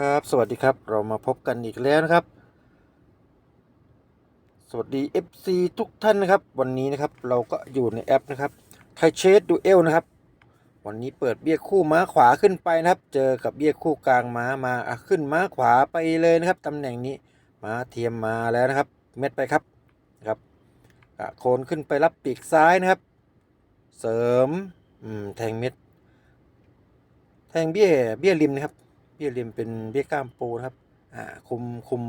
ครับ สวัสดีครับ เรามาพบกันอีกแล้วนะครับ สวัสดี FC ทุกท่านนะครับ วันนี้นะครับเราก็อยู่ในแอปนะครับไทเชสดูเอลนะครับ วันนี้เปิดเบี้ยคู่ม้าขวาขึ้นไปนะครับ เจอกับเบี้ยคู่กลางม้ามาขึ้นม้าขวาไปเลยนะครับตำแหน่งนี้ม้าเทียมมาแล้วนะครับ เม็ดไปครับนะครับโคนขึ้นไปรับปีกซ้ายนะครับ เสริมอืมแทงเม็ด แทงเบี้ยเบี้ยริมนะครับ บี้ยริมเป็นเบี้ยกล้ามปูนะครับอ่าคุมคุม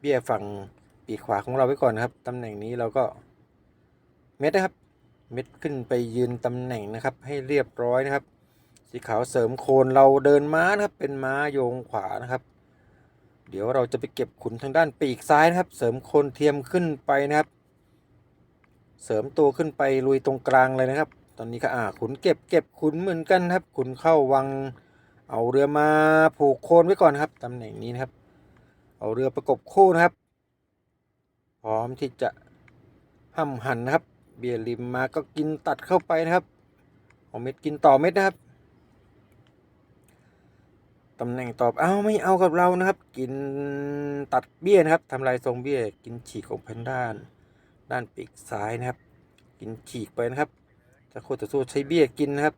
เบี้ยฝั่งปีกขวาของเราไว้ก่อนนะครับตำแหน่งนี้เราก็เม็ดนะครับ เม็ดขึ้นไปยืนตำแหน่งนะครับ ให้เรียบร้อยนะครับ สีขาวเสริมโคนเราเดินม้านะครับ เป็นม้าโยงขวานะครับ เดี๋ยวเราจะไปเก็บขุนทางด้านปีกซ้ายนะครับ เสริมโคนเทียมขึ้นไปนะครับ เสริมตัวขึ้นไปลุยตรงกลางเลยนะครับ ตอนนี้ก็อ่าขุนเก็บเก็บขุนเหมือนกันครับ ขุนเข้าวัง เอาเรือมาผูกโคนไว้ก่อนครับตำแหน่งนี้นะครับ เอาเรือประกบคู่นะครับ พร้อมที่จะห้ำหันนะครับ เบียริมมาก็กินตัดเข้าไปนะครับเอาเม็ดกินต่อเม็ดนะครับตำแหน่งตอบเอาไม่เอากับเรานะครับ กินตัดเบี้ยนะครับทำลายทรงเบี้ยกินฉีกของแพนด้าน ด้านปีกซ้ายนะครับ กินฉีกไปนะครับจะโคตรสู้ใช้เบี้ยกินนะครับ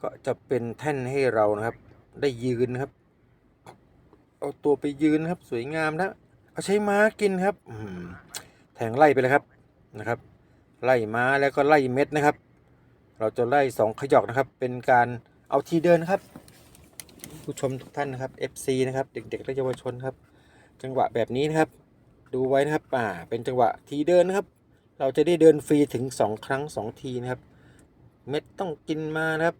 ก็จะเป็นแท่นให้เรานะครับ ได้ยืนครับ เอาตัวไปยืนครับ สวยงามนะเอาใช้ม้ากินครับอืแทงไล่ไปเลยครับนะครับ ไล่ม้าแล้วก็ไล่เม็ดนะครับ เราจะไล่สองขยอกนะครับ เป็นการเอาทีเดินครับ ผู้ชมทุกท่านนะครับ FC นะครับ เด็กๆและเยาวชนครับ จังหวะแบบนี้นะครับ ดูไว้นะครับอ่าเป็นจังหวะทีเดินนะครับ เราจะได้เดินฟรีถึงสองครั้งสองทีนะครับ เม็ดต้องกินมานะครับ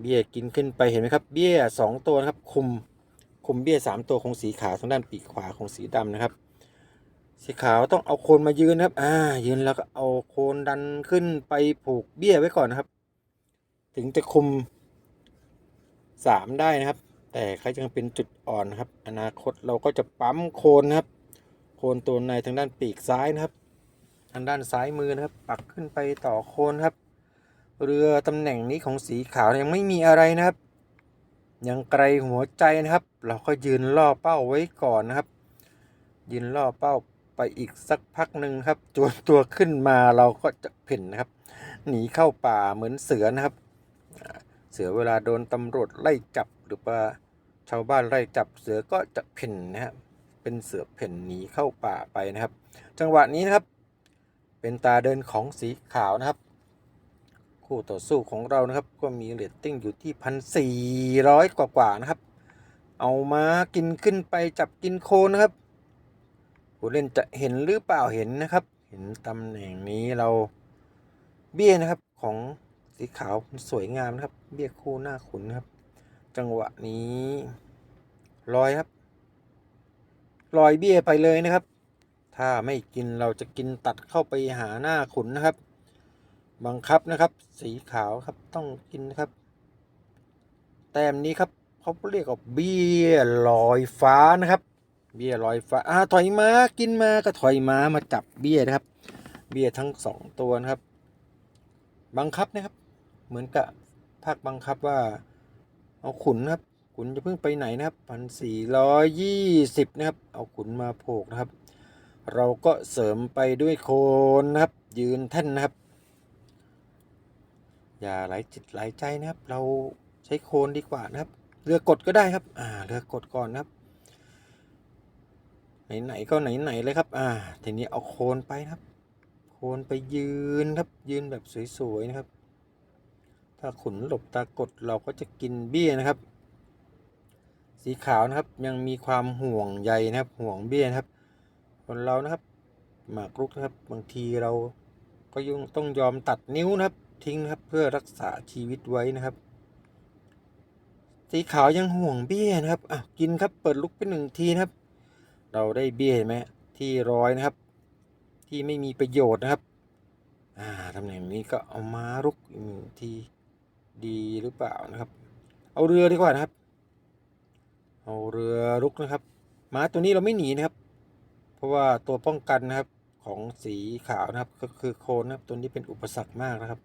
เบี้ยกินขึ้นไปเห็นไหมครับ เบี้ยสองตัวนะครับ คุมคุมเบี้ยสามตัวของสีขาวทางด้านปีกขวาของสีดำนะครับ สีขาวต้องเอาโคนมายืนนะครับ อ่า ยืนแล้วก็เอาโคนดันขึ้นไปผูกเบี้ยไว้ก่อนนะครับ ถึงจะคุมสามได้นะครับ แต่เขายังเป็นจุดอ่อนนะครับ อนาคตเราก็จะปั๊มโคนนะครับ โคนตัวในทางด้านปีกซ้ายนะครับ ทางด้านซ้ายมือนะครับ ปักขึ้นไปต่อโคนครับ เรือตำแหน่งนี้ของสีขาวยังไม่มีอะไรนะครับ ยังไกลหัวใจนะครับ เราก็ยืนล่อเป้าไว้ก่อนนะครับ ยืนล่อเป้าไปอีกสักพักหนึ่งครับจวนตัวขึ้นมาเราก็จะเพ่นนะครับ หนีเข้าป่าเหมือนเสือนะครับ เสือเวลาโดนตำรวจไล่จับหรือว่าชาวบ้านไล่จับเสือก็จะเพ่นนะครับเป็นเสือเพ่นหนีเข้าป่าไปนะครับ จังหวะนี้นะครับ เป็นตาเดินของสีขาวนะครับ คู่ต่อสู้ของเรานะครับ ก็มีเรตติ้งอยู่ที่พันสี่ร้อยกว่าๆนะครับ เอามากินขึ้นไปจับกินโคนะครับผู้เล่นจะเห็นหรือเปล่าเห็นนะครับ เห็นตำแหน่งนี้เราเบี้ยนะครับของสีขาวสวยงามนะครับ เบี้ยคู่หน้าขุนครับ จังหวะนี้ลอยครับลอยเบี้ยไปเลยนะครับ ถ้าไม่กินเราจะกินตัดเข้าไปหาหน้าขุนนะครับ บังคับนะครับ สีขาวครับต้องกินนะครับ แต้มนี้ครับเขาเรียกว่าเบี้ยลอยฟ้านะครับ เบี้ยลอยฟ้าอ่าถอยม้ากินมาก็ถอยม้ามาจับเบี้ยนะครับ เบี้ยทั้งสองตัวนะครับ บังคับนะครับ เหมือนกับภาคบังคับว่า เอาขุนครับ ขุนจะเพิ่งไปไหนนะครับพันสี่ร้อยยี่สิบนะครับ เอาขุนมาโผกนะครับ เราก็เสริมไปด้วยโคนนะครับ ยืนแท่นนะครับ อย่าไหลจิตไหลใจนะครับ เราใช้โคนดีกว่านะครับ เรือกดก็ได้ครับ อ่า เรือกดก่อนนะครับ ไหนๆก็ไหนๆเลยครับ อ่า ทีนี้เอาโคนไปนะครับ โคนไปยืนครับ ยืนแบบสวยๆนะครับ ถ้าขุนหลบตากดเราก็จะกินเบี้ยนะครับ สีขาวนะครับยังมีความห่วงใยนะครับ ห่วงเบี้ยนะครับ คนเรานะครับหมากรุกนะครับ บางทีเราก็ยังต้องยอมตัดนิ้วนะครับ ทิ้งนะครับเพื่อรักษาชีวิตไว้นะครับ สีขาวยังห่วงเบี้ยนะครับอะกินครับเปิดลุกไปหนึ่งทีนะครับ เราได้เบี้ยไหมที่ร้อยนะครับ ที่ไม่มีประโยชน์นะครับ อ่าตำแหน่งนี้ก็เอามารุกอีกหนึ่งทีดีหรือเปล่านะครับ เอาเรือดีกว่านะครับ เอาเรือรุกนะครับม้าตัวนี้เราไม่หนีนะครับ เพราะว่าตัวป้องกันนะครับของสีขาวนะครับก็คือโคนนะครับตัวนี้เป็นอุปสรรคมากนะครับ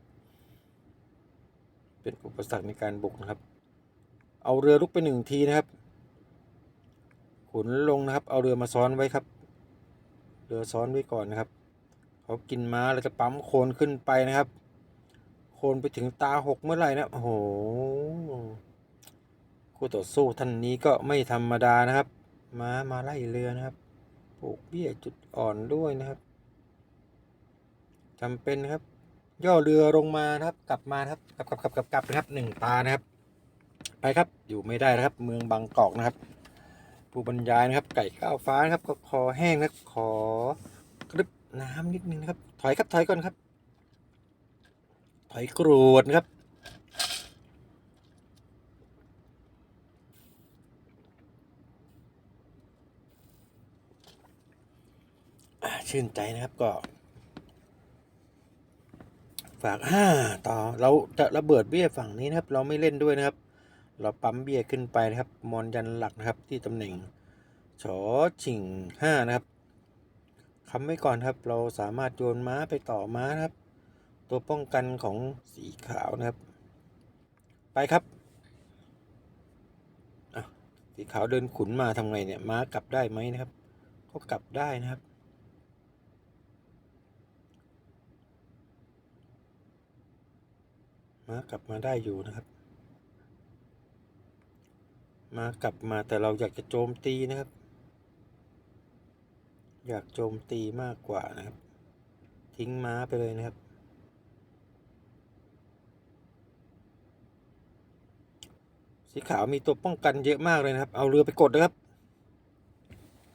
เป็นอุปสรรคในการบุกนะครับ เอาเรือลุกไปหนึ่งทีนะครับ ขุนลงนะครับ เอาเรือมาซ้อนไว้ครับ เรือซ้อนไว้ก่อนนะครับ เขากินม้าเราจะปั๊มโคนขึ้นไปนะครับ โคนไปถึงตาหกเมื่อไหร่นะโอ้โหคู่ต่อสู้ท่านนี้ก็ไม่ธรรมดานะครับ ม้ามาไล่เรือนะครับปลูกเบี้ยจุดอ่อนด้วยนะครับจำเป็นนะครับ ย่อเรือลงมานะครับ กลับมาครับกลับกลับกลับกลับกลับนะครับหนึ่งตานะครับ ไปครับอยู่ไม่ได้นะครับ เมืองบางกอกนะครับ ผู้บรรยายนะครับ ไก่ก้าวฟ้านะครับ ก็คอแห้งนะครับขอกรึบน้ำนิดนึงนะครับ ถอยครับถอยก่อนครับ ถอยกรวดนะครับชื่นใจนะครับก็ ฝากห้าต่อเราจะระเบิดเบี้ยฝั่งนี้นะครับ เราไม่เล่นด้วยนะครับ เราปั๊มเบี้ยขึ้นไปนะครับ มอนยันหลักนะครับ ที่ตำแหน่งชอชิงห้านะครับคำไว้ก่อนครับ เราสามารถโยนม้าไปต่อม้านะครับ ตัวป้องกันของสีขาวนะครับ ไปครับสีขาวเดินขุนมาทำไงเนี่ยม้ากลับได้ไหมนะครับ ก็กลับได้นะครับ ม้ากลับมาได้อยู่นะครับมากลับมาแต่เราอยากจะโจมตีนะครับ อยากโจมตีมากกว่านะครับ ทิ้งม้าไปเลยนะครับ สีขาวมีตัวป้องกันเยอะมากเลยนะครับ เอาเรือไปกดนะครับ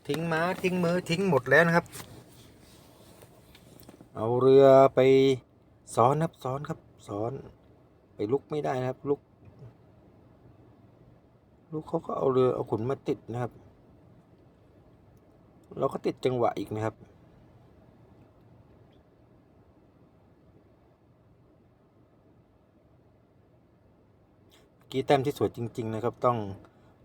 ทิ้งม้าทิ้งมือทิ้งหมดแล้วนะครับ เอาเรือไปซ้อนครับซ้อนครับซ้อน ไปลุกไม่ได้นะครับ ลุก ลุกเขาก็เอาเรือเอาขุนมาติดนะครับ เราก็ติดจังหวะอีกนะครับกี้แต้มที่สวยจริง ๆ นะครับ ต้อง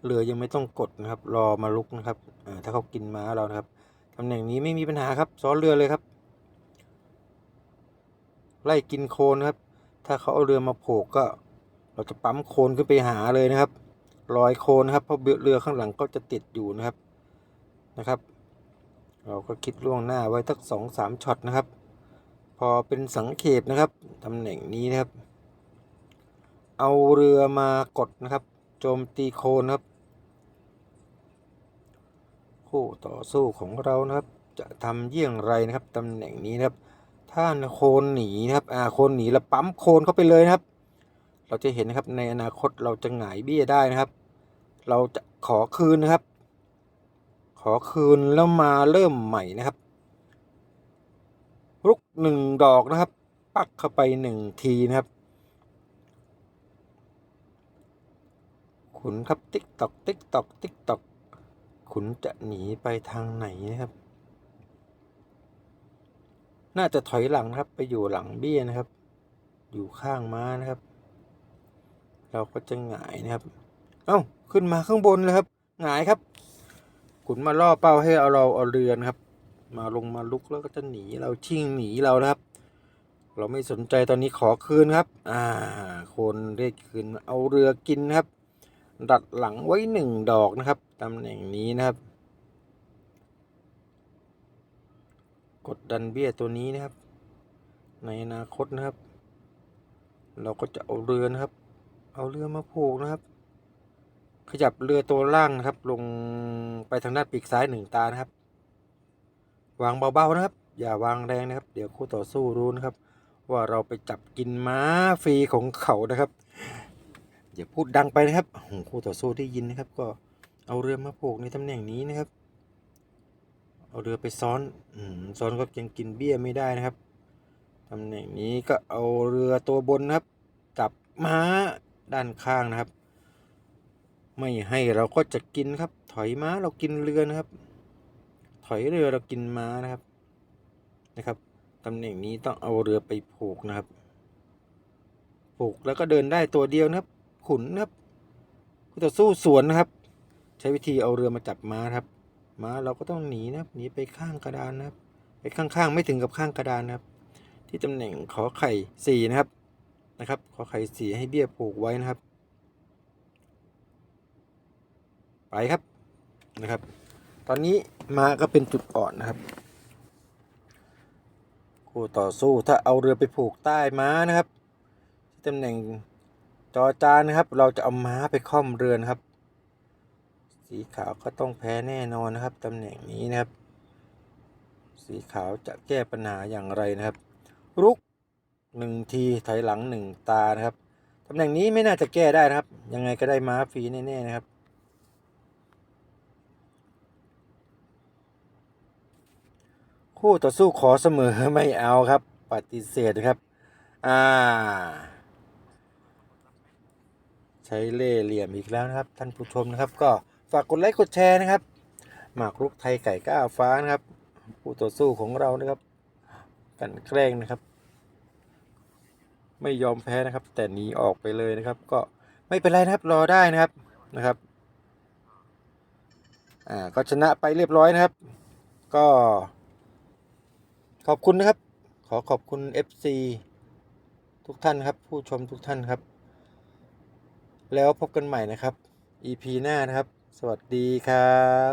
เรือยังไม่ต้องกดนะครับ รอมาลุกนะครับถ้าเขากินม้าเรานะครับตำแหน่งนี้ไม่มีปัญหาครับ ซ้อนเรือเลยครับ ไล่กินโคลนครับ ถ้าเขาเอาเรือมาโผกก็ เราจะปั๊มโคลนขึ้นไปหาเลยนะครับลอยโคลนครับเพราะเรือข้างหลังก็จะติดอยู่นะครับนะครับ เราก็คิดล่วงหน้าไว้ทักสองสามช็อตนะครับ พอเป็นสังเขปนะครับตำแหน่งนี้นะครับ เอาเรือมากดนะครับ โจมตีโคลนครับ คู่ต่อสู้ของเรานะครับ จะทำเยี่ยงไรนะครับตำแหน่งนี้นะครับ ถ้าโคนหนีนะครับอ่าโคนหนีแล้วปั๊มโคนเข้าไปเลยนะครับ เราจะเห็นนะครับในอนาคตเราจะหงายเบี้ยได้นะครับ เราจะขอคืนนะครับ ขอคืนแล้วมาเริ่มใหม่นะครับลุกหนึ่งดอกนะครับ ปักเข้าไปหนึ่งทีนะครับขุนครับติ๊กตอกติ๊กตอกติ๊กตอกขุนจะหนีไปทางไหนนะครับ น่าจะถอยหลังนะครับ ไปอยู่หลังเบี้ยนะครับ อยู่ข้างม้านะครับ เราก็จะหงายนะครับ เอ้าขึ้นมาข้างบนเลยครับหงายครับขุนมาล่อเป้าให้เอาเราเอาเรือนะครับ มาลงมาลุกแล้วก็จะหนีเราชิ่งหนีเรานะครับ เราไม่สนใจตอนนี้ขอคืนครับ อ่า คนได้คืนเอาเรือกินครับ ดัดหลังไว้หนึ่งดอกนะครับตำแหน่งนี้นะครับ กดดันเบี้ยตัวนี้นะครับ ในอนาคตนะครับ เราก็จะเอาเรือนะครับ เอาเรือมาผูกนะครับ ขยับเรือตัวล่างนะครับ ลงไปทางด้านปีกซ้ายหนึ่งตานะครับ วางเบาๆนะครับ อย่าวางแรงนะครับ เดี๋ยวคู่ต่อสู้รู้นะครับ ว่าเราไปจับกินม้าฟรีของเขานะครับอย่าพูดดังไปนะครับโอ้โหคู่ต่อสู้ได้ยินนะครับ ก็เอาเรือมาผูกในตำแหน่งนี้นะครับ เอาเรือไปซ้อนอืมซ้อนก็ยังกินเบี้ยไม่ได้นะครับตำแหน่งนี้ก็เอาเรือตัวบนครับจับม้าด้านข้างนะครับ ไม่ให้เราก็จะกินครับ ถอยม้าเรากินเรือนะครับ ถอยเรือเรากินม้านะครับนะครับตำแหน่งนี้ต้องเอาเรือไปผูกนะครับ ผูกแล้วก็เดินได้ตัวเดียวนะครับ ขุนนะครับก็ต่อสู้สวนนะครับ ใช้วิธีเอาเรือมาจับม้าครับ มาเราก็ต้องหนีนะครับหนีไปข้างกระดานนะครับ ไปข้างๆไม่ถึงกับข้างกระดานนะครับ ที่ตำแหน่งขอไข่สี่นะครับนะครับ ขอไข่สี่ให้เบี้ยผูกไว้นะครับ ไปครับนะครับ ตอนนี้ม้าก็เป็นจุดอ่อนนะครับคู่ต่อสู้ถ้าเอาเรือไปผูกใต้ม้านะครับ ที่ตำแหน่งจอจานนะครับ เราจะเอาม้าไปค่อมเรือนะครับ สีขาวก็ต้องแพ้แน่นอนนะครับตำแหน่งนี้นะครับ สีขาวจะแก้ปัญหาอย่างไรนะครับ รุกหนึ่งทีถอยหลังหนึ่งตานะครับตำแหน่งนี้ไม่น่าจะแก้ได้นะครับ ยังไงก็ได้ม้าฟรีแน่ๆนะครับคู่ต่อสู้ขอเสมอไม่เอาครับ ปฏิเสธครับ อ่า ใช้เล่เหลี่ยมอีกแล้วนะครับ ท่านผู้ชมนะครับก็ ฝากกดไลค์กดแชร์นะครับหมากรุกไทยไก่ก้าวฟ้านะครับผู้ต่อสู้ของเรานะครับกันแกล้งนะครับ ไม่ยอมแพ้นะครับ แต่หนีออกไปเลยนะครับ ก็ไม่เป็นไรนะครับรอได้นะครับนะครับอ่าก็ชนะไปเรียบร้อยนะครับ ก็ ขอบคุณนะครับ ขอขอบคุณ FC ทุกท่านครับ ผู้ชมทุกท่านครับ แล้วพบกันใหม่นะครับ EP หน้านะครับ สวัสดีครับ